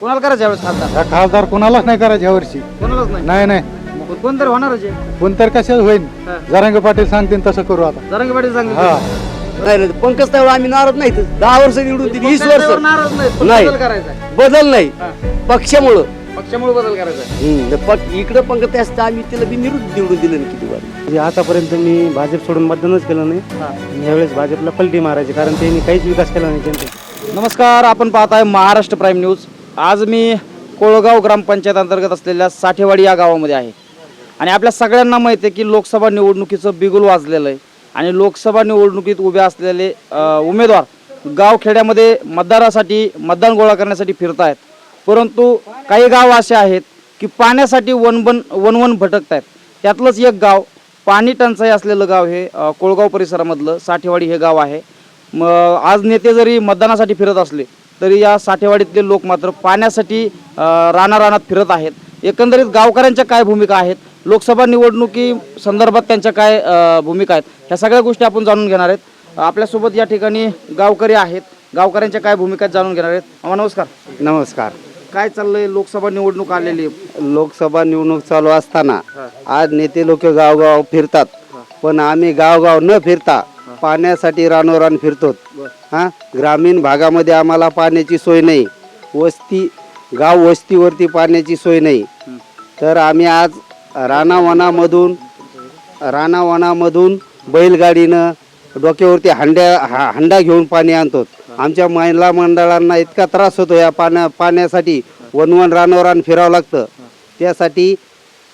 कोणाला करायचं यावेळेस खासदार? हा खासदार कोणालाच नाही करायचं ह्या वर्षी. कोणालाच नाही? नाही नाही. पण कोणतरी होणारच आहे? कोणतर कशाच होईल हा. जरांग पाटील सांगतील तसं करू आता. जरांगे पाटील हा. सांगितलं पंकज तावळ आम्ही नाराज नाही. दहा वर्ष निवडून दिली वीस वर्ष. नाराज नाही. पण नाही. बदल करायचा आहे. बदल नाही. हा. पक्षामुळं. पक्षामुळे बदल करायचा आहे. हम्म, पक- इकडं पंकज असतं आम्ही तिला बी निवडून निवडून दिलं ना किती वारी म्हणजे आतापर्यंत मी भाजप सोडून मतदानच केलं नाही. यावेळेस भाजपला पलटी मारायची कारण त्यांनी काहीच विकास केला नाही जनतेचा नमस्कार आपण पाहत आहे महाराष्ट्र प्राईम न्यूज. आज मी कोळगाव ग्रामपंचायत अंतर्गत असलेल्या साठेवाडी या गावामध्ये आहे. आणि आपल्या सगळ्यांना माहिती आहे की लोकसभा निवडणुकीचं बिगुल वाजलेलं आहे. आणि लोकसभा निवडणुकीत उभे असलेले उमेदवार गावखेड्यामध्ये मतदारासाठी मतदान गोळा करण्यासाठी फिरत आहेत परंतु काही गाव असे आहेत की पाण्यासाठी वनवन वनवन भटकत आहेत त्यातलंच एक गाव पाणी टंचाई असलेलं गाव हे कोळगाव परिसरामधलं साठेवाडी हे गाव आहे. म आज नेते जरी मतदानासाठी फिरत असले तरी या साठेवाडीतले लोक मात्र पाण्यासाठी रानारानात फिरत आहेत. एकंदरीत गावकऱ्यांच्या काय भूमिका आहेत? लोकसभा निवडणुकी संदर्भात त्यांच्या काय भूमिका आहेत? ह्या सगळ्या गोष्टी आपण जाणून घेणार आहेत. आपल्यासोबत या ठिकाणी गावकरी आहेत. गावकऱ्यांच्या काय भूमिका आहेत जाणून घेणार आहेत. नमस्कार. नमस्कार. काय चाललंय लोकसभा निवडणूक आलेली. लोकसभा निवडणूक चालू असताना आज नेते लोक गावगाव फिरतात. पण आम्ही गावगाव न फिरता पाण्यासाठी रानोरान फिरतो हां? ग्रामीण भागामध्ये आम्हाला पाण्याची सोय नाही. वस्ती गाव वस्तीवरती पाण्याची सोय नाही. तर आम्ही आज रानावनामधून रानावनामधून बैलगाडीनं डोक्यावरती हंड्या हा हंडा घेऊन पाणी आणतो आमच्या महिला मंडळांना इतका त्रास होतो या पाण्या पाण्यासाठी वनवन रानोरान फिरावं लागतं. त्यासाठी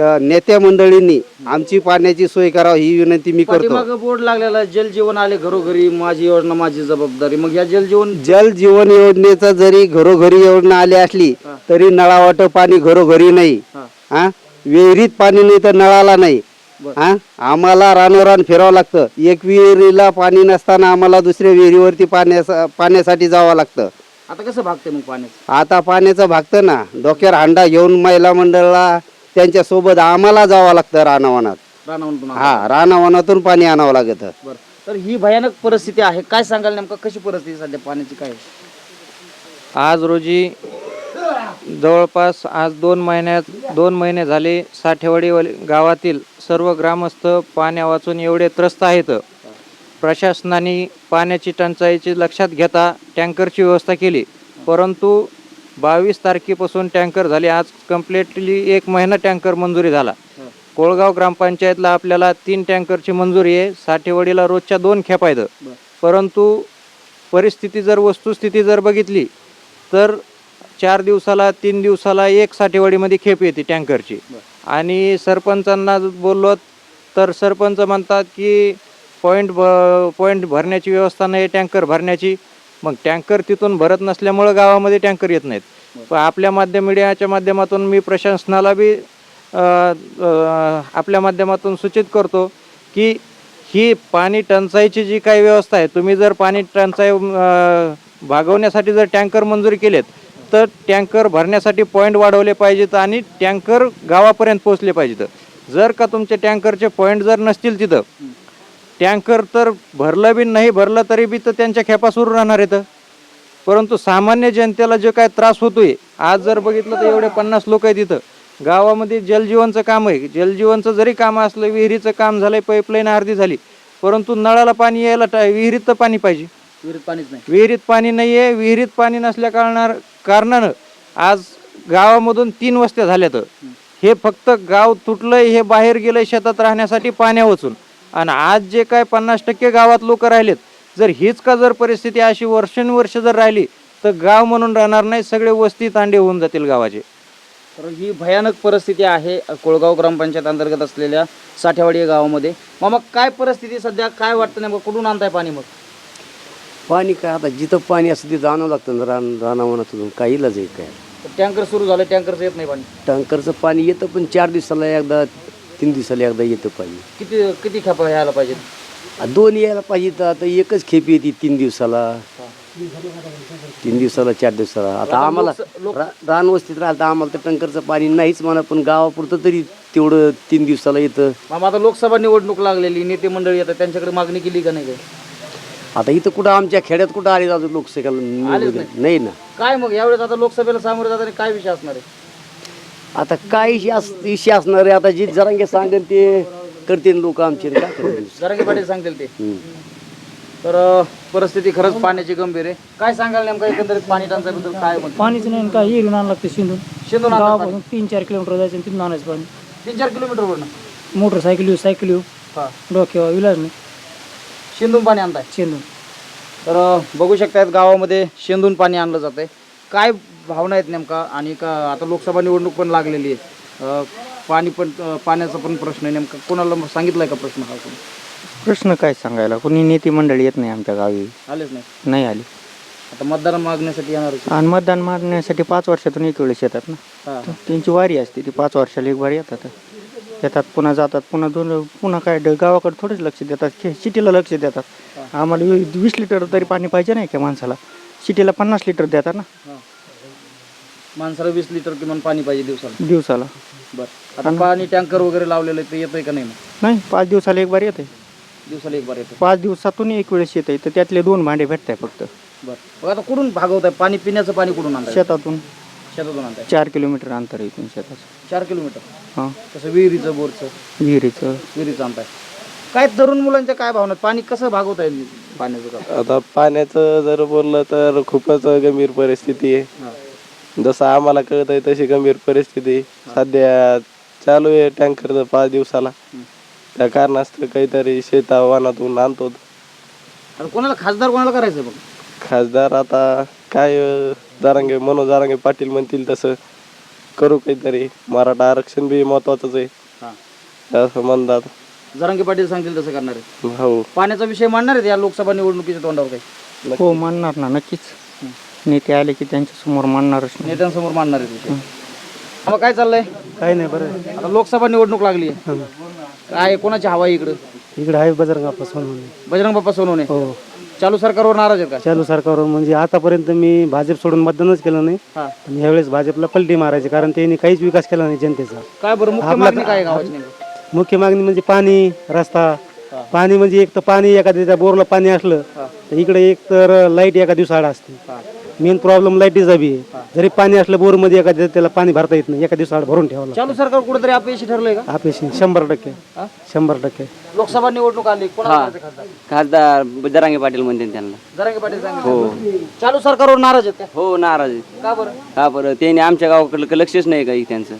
नेत्या मंडळींनी आमची पाण्याची सोय करावी ही विनंती मी करतो. बोर्ड लागलेला आहे, जल जीवन आले घरोघरी माझी योजना माझी जबाबदारी. मग या जल जीवन जल जीवन योजनेचा जरी घरोघरी योजना आली असली तरी नळावाट पाणी घरोघरी नाही. हा. विहिरीत पाणी नाही तर नळाला नाही. हा? आम्हाला रानोरान फिरावं लागतं. एक विहिरीला पाणी नसताना आम्हाला दुसऱ्या विहिरीवरती पाण्याचा पाण्यासाठी जावं लागतं. आता कसं भागते मग पाण्याचं? आता पाण्याचं भागतं ना. डोक्यावर हांडा घेऊन महिला मंडळाला त्यांच्यासोबत आम्हाला जावं लागतं रानावनात. रानावरून हा रानावनातून पाणी आणावं लागतं. बरं. तर ही भयानक परिस्थिती आहे. काय सांगाल नेमकं? कशी परिस्थिती सध्या? पाण्याची काय? आज रोजी जवळपास आज दोन महिन्यात दोन महिने झाले साठेवाडी वल- गावातील सर्व ग्रामस्थ पाण्या वाचून एवढे त्रस्त आहेत. प्रशासनाने पाण्याची टंचाईची लक्षात घेता टँकरची व्यवस्था केली. परंतु बावीस तारखेपासून टँकर झाले. आज कम्प्लिटली एक महिना टँकर मंजुरी झाला. कोळगाव ग्रामपंचायतला आपल्याला तीन टँकरची मंजुरी आहे. साठेवाडीला रोजच्या दोन खेप आहेत. परंतु परिस्थिती जर वस्तुस्थिती जर बघितली तर चार दिवसाला तीन दिवसाला एक साठेवाडीमध्ये खेप येते टँकरची. आणि सरपंचांना बोललो तर सरपंच म्हणतात की पॉईंट भ पॉईंट भरण्याची व्यवस्था नाही टँकर भरण्याची. मग टँकर तिथून भरत नसल्यामुळं गावामध्ये टँकर येत नाहीत. पण आपल्या माध्यम मीडियाच्या माध्यमातून मी प्रशासनाला बी आपल्या माध्यमातून सूचित करतो की ही पाणी टंचाईची जी काही व्यवस्था आहे तुम्ही जर पाणी टंचाई भागवण्यासाठी जर टँकर मंजुरी केलेत तर टँकर भरण्यासाठी पॉईंट वाढवले पाहिजेत आणि टँकर गावापर्यंत पोहोचले पाहिजेत. जर का तुमचे टँकरचे पॉईंट जर नसतील तिथं टँकर तर भरलं बी नाही भरलं तरी बी तर त्यांच्या खेपा सुरू राहणार आहेत. परंतु सामान्य जनतेला जे काय त्रास होतोय आज जर बघितलं तर एवढे पन्नास लोक आहेत तिथं गावामध्ये जलजीवनचं काम आहे. जलजीवनचं जरी काम असलं विहिरीचं काम झालंय पाईपलाईन अर्धी झाली परंतु नळाला पाणी यायला टा- विहिरीत तर पाणी पाहिजे. विहिरीत पाणीच नाही. विहिरीत पाणी नाही आहे विहिरीत पाणी नसल्या कारणार कारणानं आज गावामधून तीन वस्त्या झाल्यात. हे फक्त गाव तुटलंय हे बाहेर गेलंय शेतात राहण्यासाठी पाण्या वाचून. आणि आज जे काय पन्नास टक्के गावात लोक राहिलेत जर हीच का जर परिस्थिती अशी वर्षानुवर्ष जर राहिली तर गाव म्हणून राहणार नाही सगळे वस्ती तांडे होऊन जातील गावाचे. तर ही भयानक परिस्थिती आहे कोळगाव ग्रामपंचायत अंतर्गत असलेल्या साठेवाडी या गावामध्ये. मग मग काय परिस्थिती सध्या? काय वाटतं नेमकं? कुठून आणताय पाणी मग? पाणी काय आता जिथं पाणी असं तिथं आणावं लागतं ना रान रानावनातून काही इलाज आहे काय. टँकर सुरू झालं टँकरचं येत नाही पाणी. टँकरचं पाणी येतं पण चार दिवसाला एकदा तीन दिवसाला एकदा येतं पाणी. किती किती खेपा यायला पाहिजे? आ, दोन यायला पाहिजे तर आता एकच खेप येते तीन दिवसाला. तीन दिवसाला चार दिवसाला. आता आम्हाला रा- रानवस्तीत राहिलं तर आम्हाला तर टँकरचं पाणी नाहीच म्हणा पण गावापुरतं तरी तेवढं तीन दिवसाला येतं. आता लोकसभा निवडणूक लागलेली नेते मंडळी येतात त्यांच्याकडे मागणी केली का नाही काय आता इथं कुठं आमच्या खेड्यात कुठं आले अजून लोकसभेला? नाही ना. काय मग यावेळेस आता लोकसभेला सामोरे जाताना काय विषय असणार आहे? आता काय इशे अस इशे असणार आहे आता जे जरांगे सांगेल ते करतील लोक आमचे. काय करतील? जरांगे पाटील सांगतील ते. हम्म. तर अं, परिस्थिती खरंच पाण्याची गंभीर आहे. काय सांगाल नेमकं एकंदरीत पाणी टंचाईबद्दल काय म्हणतो पाणीच नाही आणि काय येऊन आणावं लागतं शिंदून. शिंदून आणतात. गावापासून तीन चार किलोमीटर जायचं आणि तिथून आणायचं पाणी. तीन चार किलोमीटर वरनं? मोटरसायकल येऊ सायकल येऊ. हा. डोक्यावर विलाज नाही. शिंदून पाणी आणताय? शिंदून. तर अं, बघू शकतायत गावामध्ये शेंदून पाणी आणलं जातंय. काय भावना आहेत नेमका आणि का आता लोकसभा निवडणूक पण लागलेली आहे. पाणी पण पाण्याचा पण प्रश्न आहे नेमका. कोणाला सांगितलाय का प्रश्न हा कोणी? प्रश्न काय सांगायला? कोणी नेते मंडळी येत नाही आमच्या गावी. आलेच नाही. नाही आली. आता मतदान मागण्यासाठी येणार. आणि मतदान मारण्यासाठी पाच वर्षातून एक वेळेस येतात ना. त्यांची वारी असते ती पाच वर्षाला एक वारी येतात. येतात पुन्हा जातात पुन्हा दोन पुन्हा काय गावाकडे थोडेच लक्ष देतात. सिटीला लक्ष देतात. आम्हाला वीस लिटर तरी पाणी पाहिजे नाही का माणसाला? सिटीला पन्नास लिटर देतात ना. माणसाला वीस लिटर किमान पाणी पाहिजे दिवसाला. दिवसाला. बरं. आता पाणी टँकर वगैरे लावलेलं आहे ते येतंय का नाही मग? नाही पाच दिवसाला एक बार येते दिवसाला एक बार येतं पाच दिवसातून एक वेळेस येते तर त्यातले दोन भांडे भेटताय फक्त. बरं. मग आता कुठून भागवताय? पाणी पिण्याचं पाणी कुठून आणताय? शेतातून. शेतातून आणताय. चार किलोमीटर अंतर आहे इथून शेताचं. चार किलोमीटर? हां. तसं विहिरीचं बोरचं? विहिरीचं. विहिरीचं आणताय. काय तरुण मुलांच्या काय भावना आहेत? पाणी कसं भागवताय? पाण्याचं का आता पाण्याचं जर बोललं तर खूपच गंभीर परिस्थिती आहे. जसं आम्हाला कळत आहे तशी गंभीर परिस्थिती आहे. सध्या चालू आहे टँकरचं पाच दिवसाला. त्या कारणास्तव काहीतरी शेता वनातून आणतो कोणाला खासदार कोणाला करायचं बघ? खासदार आता काय जारांगे मनोज जारांगे पाटील म्हणतील तसं. करू काहीतरी. मराठा आरक्षण बी महत्वाचंच आहे. हां. असं म्हणतात. जरांगे पाटील सांगतील तसं करणार आहे हो. पाण्याचा विषय मांडणार आहेत या लोकसभा निवडणुकीच्या तोंडावर काही? हो मानणार ना नक्कीच. नेते आले की त्यांच्यासमोर मानणारच नाही. नेत्यांसमोर मांडणार विषय मग काय चाललंय? काही नाही बरं. आता लोकसभा निवडणूक लागली काय कोणाची हवा आहे इकडं? इकडे आहे बजरंग आपा म्हणून बजरंग बाप्पा सोनवणे. हो. चालू सरकारवर नाराज आहेत का? चालू सरकारवर म्हणजे आतापर्यंत मी भाजप सोडून मतदानच केलं नाही. हा. पण यावेळेस भाजपला पलटी मारायची कारण त्यांनी काहीच विकास केला नाही जनतेचा. काय बरं मुख्य मागणी काय आहे गावाची नेमकं? मुख्य मागणी म्हणजे पाणी रस्ता. पाणी म्हणजे एक तर पाणी एखाद्या बोरला पाणी असलं तर इकडे एक तर लाइट एका दिवसाआड असते. मेन प्रॉब्लेम लाईटीचा बी आहे जरी पाणी असलं बोरमध्ये एखाद्या त्याला पाणी भरता येत नाही. एका दिवसाआड भरून ठेवावं चालू सरकार कुठेतरी अपयशी ठरलंय का? अपेक्षित शंभर टक्के. शंभर टक्के. लोकसभा निवडणूक आली. कोणाला करायचं खासदार खासदार? जरांगे पाटील म्हणते त्यांना. जरांगे पाटील सांगितलं चालू सरकारवर नाराज आहेत का? हो नाराज आहे का बरं? का बरं? त्यांनी आमच्या गावाकडलं लक्षच नाही काही त्यांचं.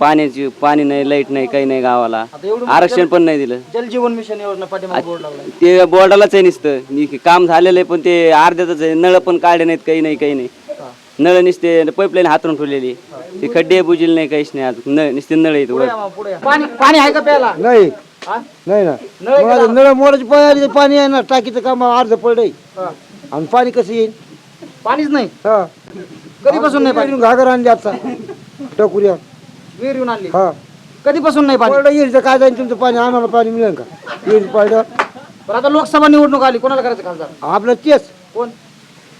पाण्याची पाणी नाही लाइट नाही काही नाही गावाला. आता एवढं आरक्षण पण नाही दिलं. जलजीवन मिशन योजना पाठीमागे बोर्ड लागलाय ते बोर्डालाच आहे नुसतं. नी- काम झालेलं आहे पण ते अर्ध्यातच आहे. नळ पण काढले नाहीत काही नाही काही नाही. नळ नुसते पाईपलाईन हातरून ठेवलेली. ते खड्डे बुजील नाही काहीच नाही अजून. नळ नुसते नळ वर. या पुढे या. पाणी पाणी आहे का प्यायला? नाही. हा? नाही ना. नळ आहे का? नळ मोडाची पाणी पाणी आहे ना. टाकीचं काम अर्ध पडलंय. हा. आणि पाणी कसं येईल? पाणीच नाही? हा. कधीपासून नाही पाणी? घागर आणली आता. टकुऱ्या. विहीर येऊन आणली. हा. कधीपासून नाही पाणी? पडलं येईल काय जाईल तुमचं पाणी आम्हाला पाणी मिळेल का? येईल पडलं. बरं आता लोकसभा निवडणूक आली कोणाला करायचं खासदार? आपलं तेच. कोण?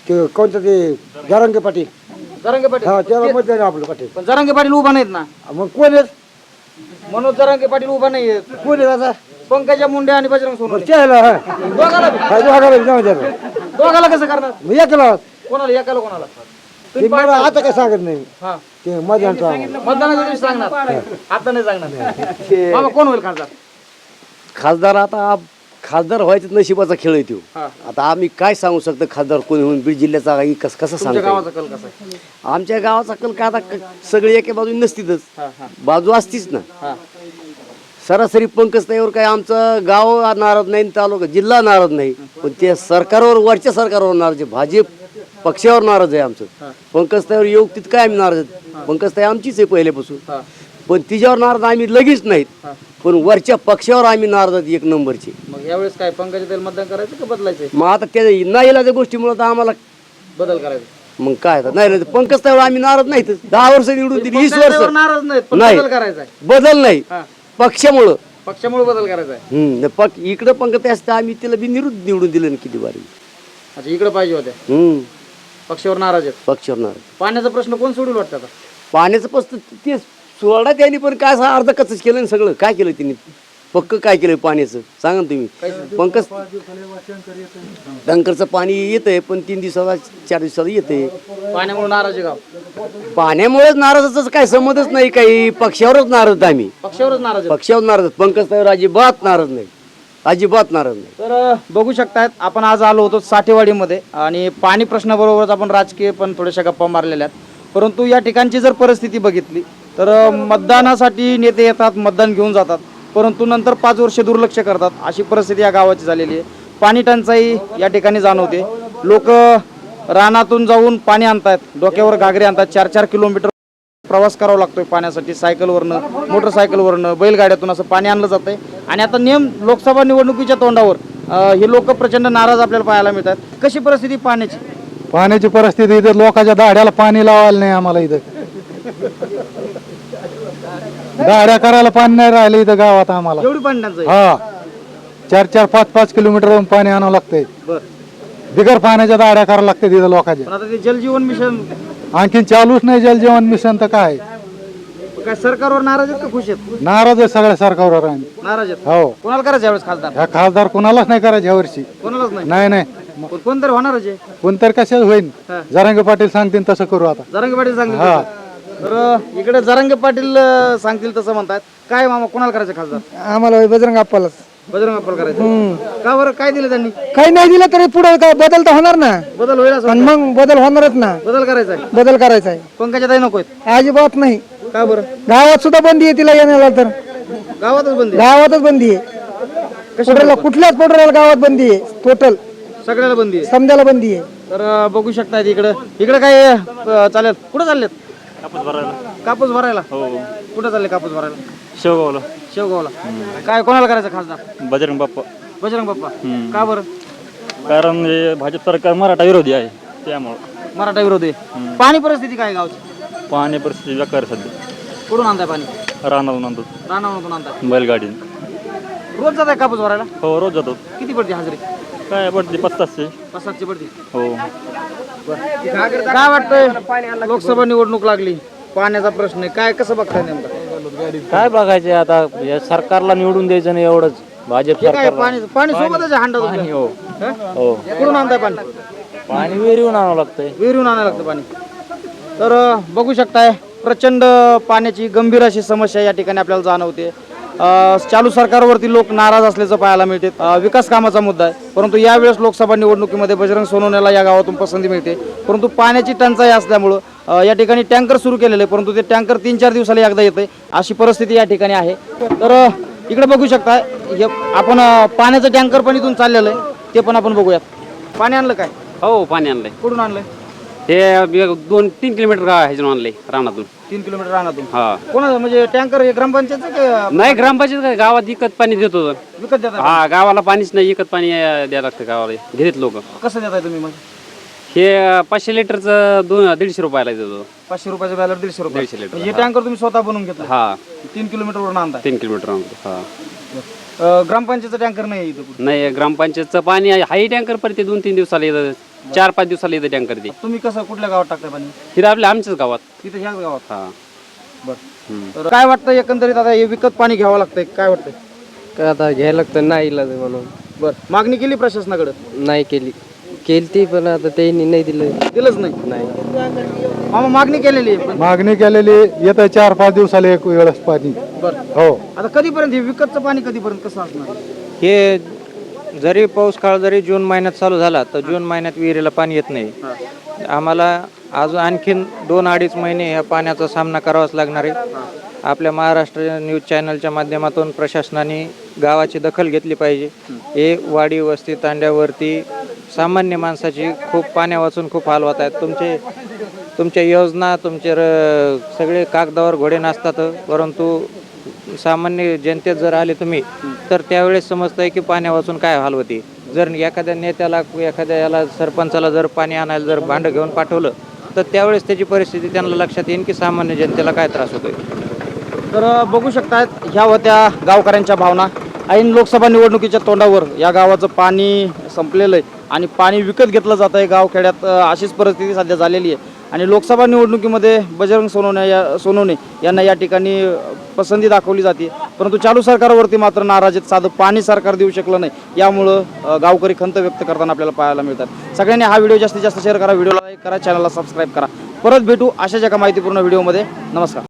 ते कोणतं ते जारंगे पाटील. जरांगे पाटील. हा त्याला मतदान आहे आपलं पाटील. पण जरांगे पाटील उभा नाहीत ना? मग कोण आहेत? मनोज जरांगे पाटील उभा नाहीये. कोण आहेत आता? पंकजा मुंडे आणि बजरंग सोनवणे. त्याला हा. दोघाला बी. हा, दोघाला बी जाऊ द्या. ना. दोघाला कसं करणार? मग एकला. कोणाला एकाला कोणाला? ते मला आता काय सांगत नाही. हा. ते. मतदानाच्या दिवशी सांगणार. आता नाही सांगणार. मामा कोण होईल खासदार? खासदार आता खासदार व्हायचं नशिबाचा खेळ आहे तो हा. आता आम्ही काय सांगू शकतो खासदार कोणी होऊन? बीड जिल्ह्याचा काही कस कसं तुमच्या सांगतो गावाचा कल कसा आहे? आमच्या गावाचा कल काय आता क- सगळी एका बाजूने नसतीतच. हा हा. बाजू असतीच ना. हा. सरासरी पंकज त्यावर काय आमचं गाव नाराज नाही तालुका जिल्हा नाराज नाही. पण ते सरकारवर वरच्या सरकारवर नाराज आहे. भाजप पक्षावर नाराज आहे आमचं. पंकज त्यावर योग तिथं काय आम्ही नाराज आहेत? पंकज ताई आमचीच आहे पहिल्यापासून. पण तिच्यावर नाराज आम्ही लगेच नाहीत. पण वरच्या पक्षावर आम्ही नाराज आहेत एक नंबरचे. मग यावेळेस काय पंकजा तेल मतदान करायचं का बदलायचंय मग आता त्या नाईलाच्या गोष्टीमुळे तर आम्हाला बदल करायचा. मग काय नाही नाही, पंकज त्यावर आम्ही नाराज नाहीत. दहा वर्ष निवडून दिली वीस पंकजाताईवर वर्ष. नाराज नाही. बदल करायचा आहे. बदल नाही. पक्षामुळं. पक्षामुळे बदल करायचा इकडं पंकज असतं आम्ही तिला बिनविरुद्ध निवडून दिलं ना किती बारी. अच्छा इकडे पाहिजे होत्या. हम्म. पक्षावर नाराज आहेत. पक्षावर नाराज. पाण्याचा प्रश्न कोण सोडून वाटतं आता? पाण्याचं पस्त ते सोडा त्यांनी पण काय अर्ध कचच केलं ना सगळं? काय केलं त्यांनी? पक्क काय केलं पाण्याचं? सांगा ना तुम्ही. पंकज टँकरचं पाणी येतंय पण तीन दिवसाला चार दिवसाला येते पाण्यामुळे नाराज आहे गाव. पाण्यामुळेच नाराजच काय समजच नाही काही पक्षावरच नाराज आहे आम्ही. पक्षावरच नाराज आहे पक्षावर नाराज आहेत. पंकज ताईवर अजिबात नाराज नाही. अजिबात नाराज नाही. तर अ, बघू शकतायत आपण आज आलो होतो साठेवाडीमध्ये आणि पाणी प्रश्नाबरोबरच आपण राजकीय पण थोड्याशा गप्पा मारलेल्या आहेत. परंतु या ठिकाणची जर परिस्थिती बघितली तर अ, मतदानासाठी नेते येतात मतदान घेऊन जातात परंतु नंतर पाच वर्ष दुर्लक्ष करतात. अशी परिस्थिती या गावाची झालेली आहे. पाणी टंचाई या ठिकाणी जाणवते. लोक रानातून जाऊन पाणी आणतात डोक्यावर घागरे आणतात चार चार किलोमीटर प्रवास करावा लागतोय पाण्यासाठी सायकलवरनं मोटरसायकलवरनं बैलगाड्यातून असं पाणी आणलं जातंय. आणि आता नेम लोकसभा निवडणुकीच्या तोंडावर हे लोक प्रचंड नाराज आपल्याला पाहायला मिळतात. कशी परिस्थिती पाण्याची? पाण्याची परिस्थिती इथं लोकांच्या दाड्याला पाणी लावायला नाही आम्हाला इथं. दाड्या करायला पाणी नाही राहिलं इथं गावात आम्हाला. एवढी पाणी टंचाई हा. चार चार पाच पाच किलोमीटर पाणी आणावं लागतंय. बर. बिगर पाण्याच्या दाड्या करायला लागते तिथं लोकांच्या. पण आता ते जलजीवन मिशन आणखीन चालूच नाही जलजीवन मिशन तर काय? काय सरकारवर नाराज आहेत का खुश आहेत? नाराज आहे सगळ्या सरकारवर आम्ही. नाराज आहेत? हो. कोणाला करायचं यावेळेस खासदार? ह्या खासदार कोणालाच नाही करायचे यावर्षी कोणालाच नाही? नाही नाही. पण कोणतरी होणारच आहे. कोणतर कशाच होईन? हा. जरांगे पाटील सांगतील तसं करू आता. जरांगे पाटील सांगतील हा. तसं. तर इकडे जरांगे पाटील अं, सांगतील तसं म्हणतात. काय मामा कोणाला करायचं खासदार? आम्हाला बजरंग आप्पालाच बजरंग अप्पल करायचं. का बरं? काय दिलं त्यांनी? काही नाही दिलं तरी पुढे काय बदल तर होणार ना. बदल होईल असं पण. मग बदल होणारच ना. बदल करायचा आहे. बदल करायचा आहे. पंकजा ताई नको आहेत. अजिबात नाही. का बरं? गावात सुद्धा बंदी आहे तिला येण्याला तर. गावातच बंदी गावातच बंदी आहे. कुठल्याच पेट्रोलला गावात बंदी आहे. टोटल सगळ्याला बंदी आहे. समजायला बंदी आहे. तर अं, बघू शकता इकडं. इकडं काय अं, चालेल. कुठं चाललेत? कापूस भरायला. कापूस भरायला? हो. कुठं चालले कापूस भरायला? शेवगावला. शेवगावला. काय कोणाला करायचं खासदार? बजरंग बाप्पा. बजरंग बाप्पा. का बरं? कारण हे भाजप सरकार मराठा विरोधी आहे त्यामुळं. मराठा विरोधी. पाणी परिस्थिती काय गावची? पाणी परिस्थिती बेकार आहे सध्या. कुठून आणताय पाणी? रानातून आणतो. रानावरून आणताय. बैलगाडीने रोज जाताय कापूस भरायला? हो रोज जातो. किती पडते हाजरी? काय पडते पत्तासचे पाच सातशे पडते. हो. काय वाटतंय? लोकसभा निवडणूक लागली. पाण्याचा प्रश्न आहे. काय कसं बघताय नेमका? काय बघायचे आता? या सरकारला निवडून द्यायचं नाही एवढंच. भाजप हे काय पाणी पाणी सोबतच आहे हांडा तुमच्या? हो. कुठून आणताय पाणी? पाणी विहिरीहून आणावं लागतंय. विहिरून आणायला लागतं पाणी. तर अं, बघू शकताय प्रचंड पाण्याची गंभीर अशी समस्या या ठिकाणी आपल्याला जाणवते चालू सरकारवरती लोक नाराज असल्याचं पाहायला मिळते. विकास कामाचा मुद्दा आहे. परंतु यावेळेस लोकसभा निवडणुकीमध्ये बजरंग सोनवण्याला या गावातून पसंती मिळते. परंतु पाण्याची टंचाई असल्यामुळं या ठिकाणी टँकर सुरू केलेले आहे परंतु ते टँकर तीन चार दिवसाला एकदा येते अशी परिस्थिती या ठिकाणी आहे. तर इकडे बघू शकता हे आपण पाण्याचं टँकर पण इथून चाललेलं आहे. ते पण आपण बघूयात. पाणी आणलं काय? हो पाणी आणलंय. कुठून आणलंय? हे दोन तीन किलोमीटर गाव आणलंय रानातून. तीन किलोमीटर रानातून? हा. कोणाचं? म्हणजे टँकर हे ग्रामपंचायतचं की नाही ग्रामपंचायत काय गावात विकत पाणी देतो तर. विकत देताय हा गावाला पाणीच नाही विकत पाणी अं, द्यायला लागतं गावाला. घेतात लोक. कसं देताय तुम्ही मग? हे अं, पाचशे लिटरचं दोन दीडशे रुपयाला देतो पाचशे रुपयाचं बॅलर दीडशे रुपये. दीडशे लिटर, म्हणजे हे टँकर तुम्ही स्वतः बनवून घेतला? हा. तीन किलोमीटर वरून आणताय? तीन किलोमीटर आणतो हा. अं, ग्रामपंचायतचं टँकर नाही आहे इथं कुठं. नाही ग्रामपंचायतचं पाणी आहे हाही टँकर परत दोन तीन दिवसाला येतं. चार पाच दिवसाला येतं टँकर ते तुम्ही कसं कुठल्या गावात टाकताय पाणी? हे आपल्या आमच्याच गावात. तिथे ह्याच गावात? हा. बरं. तर काय वाटतं एकंदरीत आता हे विकत पाणी घ्यावं लागतंय? काय वाटतंय? काय आता घ्यायला लागतं नाही इलाज म्हणून. बरं. मागणी केली प्रशासनाकडे? नाही केली. केली ती पण आता त्यांनी नाही दिलं. दिलंच नाही? नाही. मामा मागणी केलेली आहे. पण मागणी केलेली येतं चार पाच दिवसाला एक वेळेस पाणी. बरं. हो. आता कधीपर्यंत हे विकतचं पाणी कधीपर्यंत कसं असणार? हे जरी पाऊस काळ जरी जून महिन्यात चालू झाला तर जून महिन्यात विहिरीला पाणी येत नाही. आम्हाला अजून आणखीन दोन अडीच महिने या पाण्याचा सामना करावाच लागणार आहे. आपल्या महाराष्ट्र न्यूज चॅनलच्या माध्यमातून प्रशासनाने गावाची दखल घेतली पाहिजे. हे वाडी वस्ती तांड्यावरती सामान्य माणसाची खूप पाण्या वाचून खूप हाल होत आहेत. तुमचे तुमच्या योजना तुमचे र- सगळे कागदावर घोडे नसतात परंतु सामान्य जनतेत जर आले तुम्ही तर त्यावेळेस समजतंय की पाण्या वाचून काय हाल होती जर एखाद्या नेत्याला एखाद्या याला सरपंचाला जर पाणी आणायला जर भांडं घेऊन पाठवलं तर त्यावेळेस त्याची परिस्थिती त्यांना लक्षात येईल की सामान्य जनतेला काय त्रास होतोय. तर बघू शकतात ह्या होत्या गावकऱ्यांच्या भावना. ऐन लोकसभा निवडणुकीच्या तोंडावर या गावाचं पाणी संपलेलं आहे आणि पाणी विकत घेतलं जात आहे गावखेड्यात अशीच परिस्थिती सध्या झालेली आहे. आणि लोकसभा निवडणुकीमध्ये बजरंग सोनवणे या सोनवणे यांना या ठिकाणी पसंती दाखवली जाते. परंतु चालू सरकारवरती मात्र नाराज आहेत. साधं पाणी सरकार देऊ शकलं नाही. यामुळं गावकरी खंत व्यक्त करताना आपल्याला पाहायला मिळतात. सगळ्यांनी हा व्हिडिओ जास्तीत जास्त शेअर करा. व्हिडिओला लाईक करा. चॅनलला सबस्क्राईब करा. परत भेटू अशाच एका माहितीपूर्ण व्हिडिओमध्ये. नमस्कार.